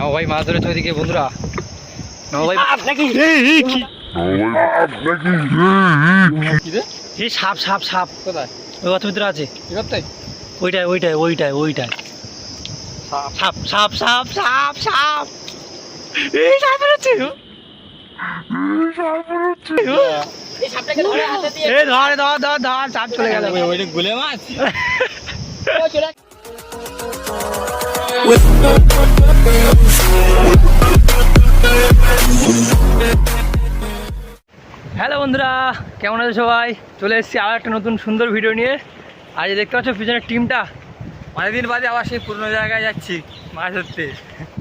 নব ভাই মাছ ধরেছে ওইদিকে বন্ধুরা নব ভাই নাকি? এই সাপ সাপ সাপ। কোথায়? ওই ভিতরে আছে। ওইটাই ওইটাই ওইটাই ওইটাই। সাপ। সাপ সাপ সাপ সাপ এই সাপ বেরোচ্ছে। এই সাপটাকে ধরে হাতে দিয়ে এই ধর ধর ধর ধর সাপ চলে গেল। ওইটা গুলে মাছ? চলে হ্যালো বন্ধুরা কেমন আছো সবাই? চলে এসেছি আর একটা নতুন সুন্দর ভিডিও নিয়ে। আজ দেখতে পাচ্ছ পিছনের টিমটা অনেকদিন বাদে আবার সেই পুরনো জায়গায় যাচ্ছি মাছ ধরতে।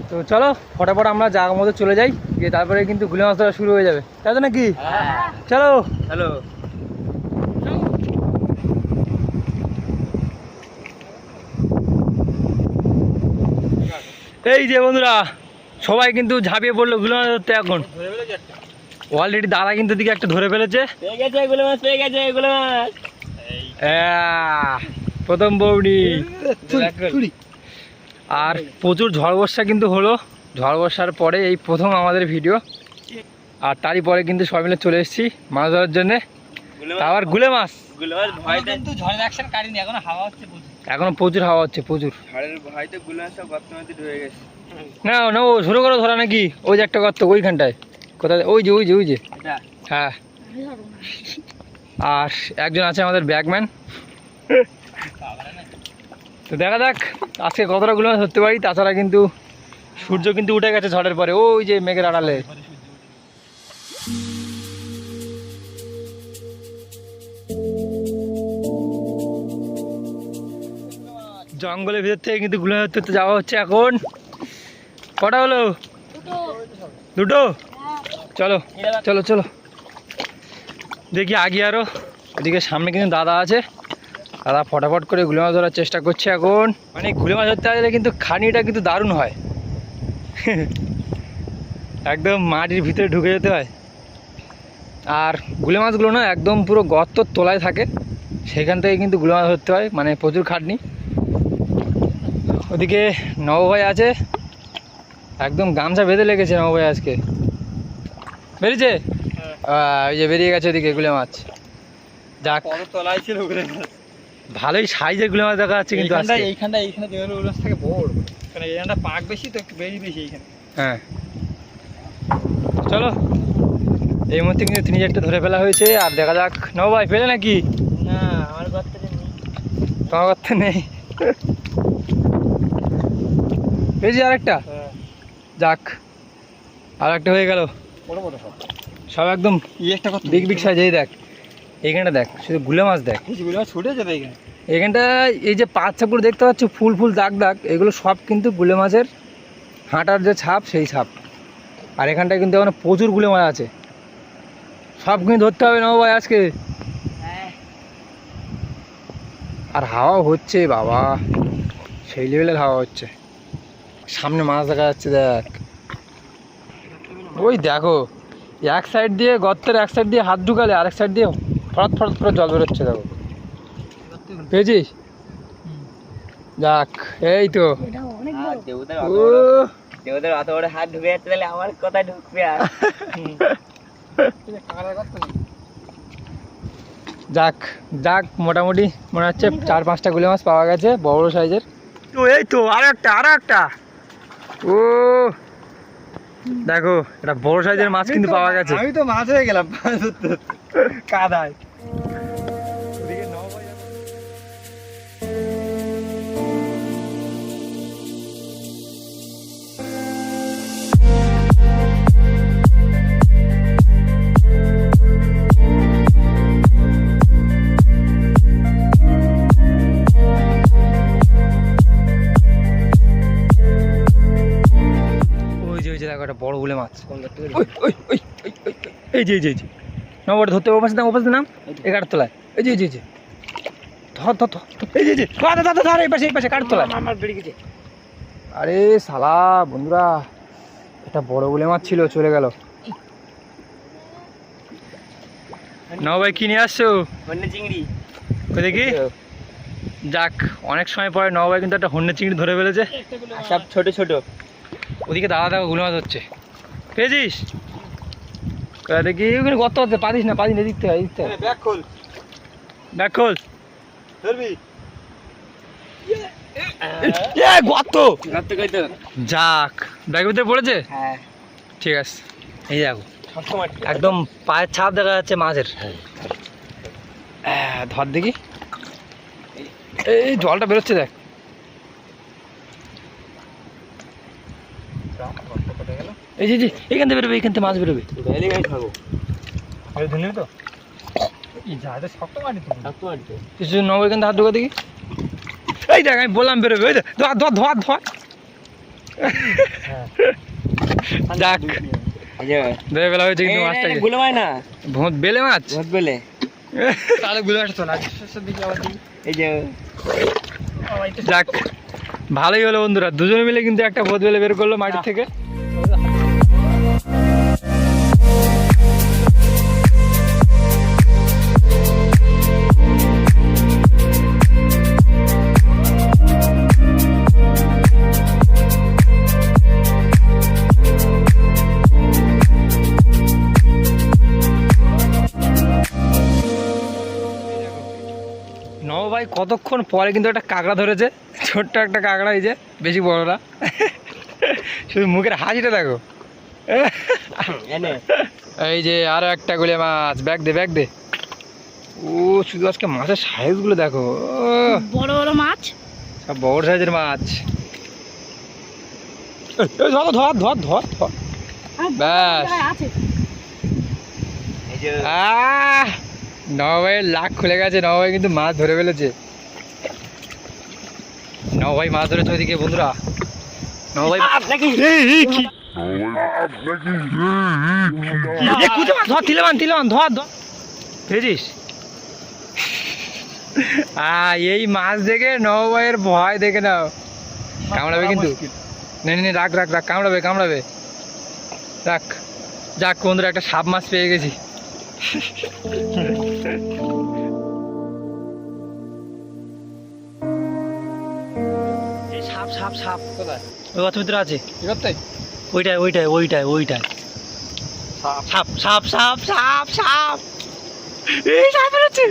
তো চলো ফটাফট আমরা জায়গা মতো চলে যাই গিয়ে তারপরে কিন্তু গুলে মাছ ধরা শুরু হয়ে যাবে। তাই তো নাকি? চলো। হ্যালো। এই যে বন্ধুরা সবাই কিন্তু ঝাঁপিয়ে পড়লগুলো মাছ ধরতে এখন। অলরেডি দাদা কিন্তু দিকে একটা ধরে ফেলেছে। পেয়ে গেছে গুলে মাছ পেয়ে গেছে গুলে মাছ। আহ, প্রথম বৌড়ি আর প্রচুর ঝড় বর্ষা কিন্তু হলো। ঝড় বর্ষার পরে এই প্রথম আমাদের ভিডিও আর তারই পরে কিন্তু সবাই মিলে চলে এসেছি মাছ ধরার জন্যে। আবার গুলে মাছ। গুলে মাছ কিন্তু ঝড়ের অ্যাকশন কাটিনি এখন হাওয়া হচ্ছে প্রচুর। এখনও প্রচুর হাওয়া হচ্ছে প্রচুর। না না ও শুরু করো ধরা নাকি ওই যে একটা গর্ত ওইখানটায়। কোথায়? ওই যে ওই যে ওই যে। হ্যাঁ। আর একজন আছে আমাদের ব্যাগম্যান। তো দেখা যাক আজকে কতটা গুলো ধরতে পারি তাছাড়া কিন্তু সূর্য কিন্তু উঠে গেছে ঝড়ের পরে। ওই যে মেঘের আড়ালে। জঙ্গলের ভিতর থেকে কিন্তু গুলো ধরতে যাওয়া হচ্ছে এখন। কটা হলো? দুটো? চলো চলো চলো। দেখি আগে আরও। এদিকে সামনে কিন্তু দাদা আছে। দাদা ফটাফট করে গুলে মাছ ধরার চেষ্টা করছে এখন। মানে গুলে মাছ ধরতে গেলে কিন্তু খানিটা কিন্তু দারুণ হয়। একদম মাটির ভিতরে ঢুকে যেতে হয়। আর গুলে মাছগুলো না একদম পুরো গর্তর তোলায় থাকে। সেখান থেকে কিন্তু গুলে মাছ ধরতে হয়। মানে প্রচুর খাটনি। ওদিকে নবভাই আছে। একদম গামছা বেঁধে লেগেছে নবভাই আজকে। বেরিয়েছে? ওই যে বেরিয়ে গেছে ওদিকে গুলে মাছ। যাক। তলায় ছিল গুলে মাছ। ভালোই সাইজের গুলে মাছ দেখা যাচ্ছে কিন্তু এইখানটা এইখানে যেগুলো উল্লাস থাকে বড়। কারণ এইখানটা পাক বেশি তো একটু বেশি বেশি এইখানে। হ্যাঁ। চলো এই মুহূর্তে কিন্তু তিন চারটে ধরে ফেলা হয়েছে। আর দেখা যাক নব ভাই পেলে নাকি? না আমার গর্তে নেই। তোমার কথা নেই? পেয়েছি আরেকটা। যাক আর একটা হয়ে গেল। বড় বড় সব। সব একদম এই একটা কত? বিগ বিগ সাইজ এই দেখ এইখানটা দেখ শুধু গুলে মাছ দেখ। মাছ ছুটে যাবে এখানে এখানটা এই যে পাঁচছাপুর দেখতে পাচ্ছ ফুল ফুল দাগ দাগ এগুলো সব কিন্তু গুলে মাছের হাঁটার যে ছাপ সেই ছাপ। আর এখানটায় কিন্তু এখন প্রচুর গুলে মাছ আছে। সব কিন্তু ধরতে হবে না ভাই আজকে। হ্যাঁ। আর হাওয়া হচ্ছে বাবা সেই লেভেলের হাওয়া হচ্ছে। সামনে মাছ দেখা যাচ্ছে দেখ। ওই দেখো এক সাইড দিয়ে গর্তের এক সাইড দিয়ে হাত ঢুকালে আরেক সাইড দিয়ে ফরাত ফরাত করে জল বেরোচ্ছে দেখো। পেয়েছিস? যাক এই তো। দেবতার ও অত বড় হাত ঢুকে যাচ্ছে তাহলে আমার কথা ঢুকবে আর? যাক যাক মোটামুটি মনে হচ্ছে চার পাঁচটা গুলে মাছ পাওয়া গেছে বড় বড় সাইজের তো এই তো আর একটা আর একটা ও। দেখো এটা বড় সাইজের মাছ কিন্তু পাওয়া গেছে। আমি তো মাছ হয়ে গেলাম। কাদায়। দেখো একটা বড় গুলে? মাছ এই যে এই যে এই যে। ধরতে ওপাশে নাম ওপাশে নাম। এগারো তলায় এই যে এই যে এই যে। ধর ধর ধর। ধর, এই যে এই যে। ধর ধর ধর, ধর এই পাশে এই পাশে কাঠ তলায় আমার বেড়ে গেছে। আরে শালা বন্ধুরা একটা বড় গুলে মাছ ছিল চলে গেল। নাও ভাই কি নিয়ে আসছো? চিংড়ি। দেখি? যাক অনেক সময় পরে নবাই কিন্তু একটা হন্যে চিংড়ি ধরে ফেলেছে। সব ছোট ছোট। ওদিকে দাদা দাদা গুলো মাছ হচ্ছে। পেয়েছিস? দেখি ওখানে গর্ত হচ্ছে পারিস না পারিস না থেকে এদিক থেকে ব্যাগ খোল। খোল। ধরবি? যাক ব্যাগের ভিতরে পড়েছে? হ্যাঁ। ঠিক আছে। এই দেখো একদম পায়ের ছাপ দেখা যাচ্ছে মাছের আহ, ধর দেখি। এই জলটা বেরোচ্ছে দেখ। এই যে যে এখান থেকে বেরোবে এখান থেকে মাছ বেরোবে। তো? কিছু নব এখান থেকে হাত ঢোকা দেখি। এই দেখ আমি বললাম বেরোবে ওই দেখ, ধর ধর ধর ধর। যাক। ধরে ফেলা হয়েছে কিন্তু গুলো না। ভোঁত বেলে মাছ? ভোট বেলে। তাহলে গুলো মাছটা এই যে। যাক ভালোই হলো বন্ধুরা। দুজনে মিলে কিন্তু একটা ভোত বেলে বের করল মাটির থেকে। ভাই কতক্ষণ পরে কিন্তু একটা কাঁকড়া ধরেছে? ছোট্ট একটা কাঁকড়া এই যে বেশি বড় না। শুধু মুখের হাসিটা দেখো। এই যে আরও একটা গুলে মাছ। ব্যাগ দে ব্যাগ দে। ও শুধু আজকে মাছের সাইজগুলো দেখো। বড় বড় মাছ? সব বড় সাইজের মাছ। ধর ধর ধর ধর ধর। ব্যাস। আহ! নবাইয়ের লাখ খুলে গেছে নবাই কিন্তু মাছ ধরে ফেলেছে। নবাই মাছ ধরেছে ওইদিকে বন্ধুরা। এই, মাছ, ধর তিলেমান তিলেমান ধর ধর। বুঝেছিস এই মাছ দেখে নবাইয়ের ভয় দেখে নাও। কামড়াবে কিন্তু। নে নে নে, রাখ রাখ রাখ কামড়াবে কামড়াবে। রাখ। যাক বন্ধুরা একটা সাপ মাছ পেয়ে গেছি। সাপ সাপ সাপ কোথায়? ওই গাছের ভিতরে আছে। ওইটাই ওইটাই ওইটাই ওইটাই। সাপ সাপ সাপ সাপ সাপ এই সাপ বেরোচ্ছে।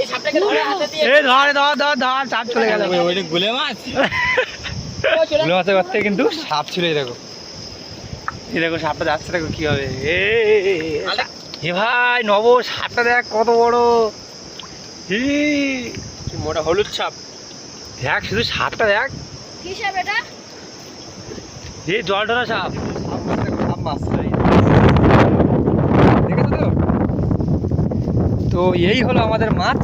এই সাপটাকে ধরে হাতে দিয়ে এই ধর ধর ধর ধর সাপ চলে গেল। ওইটা গুলে মাছ। গুলো মাছের করতে কিন্তু সাপ ছিল এই দেখো দেখো সাপটা যাচ্ছে দেখো কি হবে এ এ ভাই নব সাপটা দেখ কত বড় কি মোটা হলুদ ছাপ দেখ শুধু সাপটা দেখ কি সাপ এটা এই জল ঢোনা সাপ সাপ মাছ তো এই হলো আমাদের মাছ